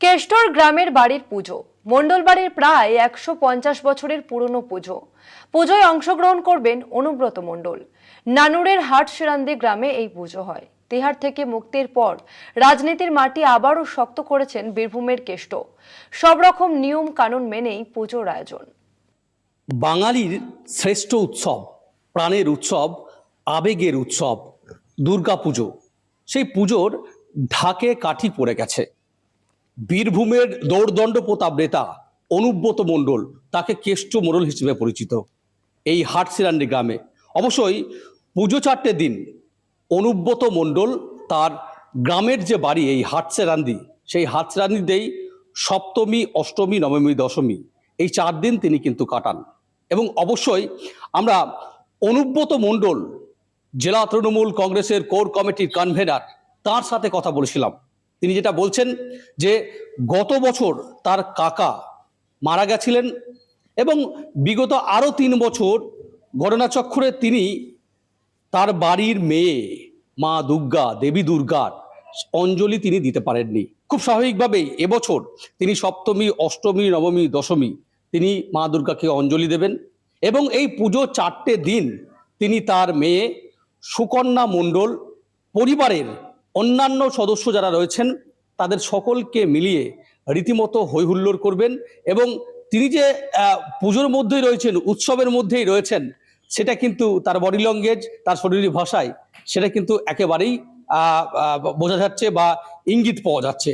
কেষ্টর গ্রামের বাড়ির পুজো। মণ্ডল বাড়ির প্রায় একশো পঞ্চাশ বছরের পুরনো পুজো। পুজোয় অংশগ্রহণ করবেন অনুব্রত মণ্ডল। নানুরের হাট সেরান্দি গ্রামে এই পুজো হয়। তিহার থেকে মুক্তির পর রাজনীতির মাটি আবারও শক্ত করেছেন বীরভূমের কেষ্ট। সব রকম নিয়ম কানুন মেনেই পুজোর আয়োজন। বাঙালির শ্রেষ্ঠ উৎসব, প্রাণের উৎসব, আবেগের উৎসব দুর্গাপুজো সেই পুজোর ঢাকে কাঠি পড়ে গেছে। বীরভূমের দৌড়দণ্ড প্রতাপ নেতা অনুব্রত মণ্ডল তাকে কেষ্ট মোড়ল হিসেবে পরিচিত। এই হাটসিরান্ডি গ্রামে। অবশ্যই পুজো চারটে দিন অনুব্রত মণ্ডল তার গ্রামের যে বাড়ি, এই হাটসেরান্দি সেই হাটসেরান্দিতেই সপ্তমী, অষ্টমী, নবমী, দশমী, এই চার দিন তিনি কিন্তু কাটান। এবং অবশ্যই আমরা অনুব্রত মণ্ডল, জেলা তৃণমূল কংগ্রেসের কোর কমিটির কনভেনার তার সাথে কথা বলেছিলাম। তিনি যেটা বলছেন যে গত বছর তার কাকা মারা গেছিলেন এবং বিগত আরও তিন বছর ঘটনাচক্রে তিনি তার বাড়ির মেয়ে, মা দুর্গা, দেবী দুর্গার অঞ্জলি তিনি দিতে পারেননি। খুব স্বাভাবিকভাবেই এবছর তিনি সপ্তমী, অষ্টমী, নবমী, দশমী তিনি মা দুর্গাকে অঞ্জলি দেবেন এবং এই পুজো চারটে দিন তিনি তার মেয়ে সুকন্যা মণ্ডল পরিবারের অন্যান্য সদস্য যারা রয়েছেন, তাদের সকলকে মিলিয়ে রীতিমতো হৈহুল্লোর করবেন এবং তিনি যে পুজোর মধ্যেই রয়েছেন, উৎসবের মধ্যেই রয়েছেন, সেটা কিন্তু তার বডি ল্যাঙ্গুয়েজ তার শরীরী ভাষায়, সেটা কিন্তু একেবারেই বোঝা যাচ্ছে বা ইঙ্গিত পাওয়া যাচ্ছে।